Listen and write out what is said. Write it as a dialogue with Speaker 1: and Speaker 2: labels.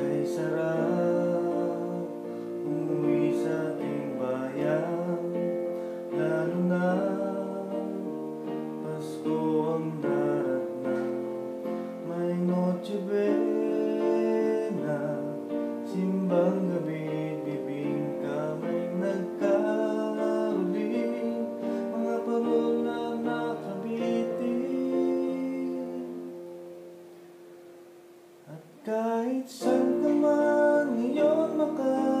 Speaker 1: Kay sarap umuwi bayan. Lalo na Pasko kahit saan ka man ngayon makarating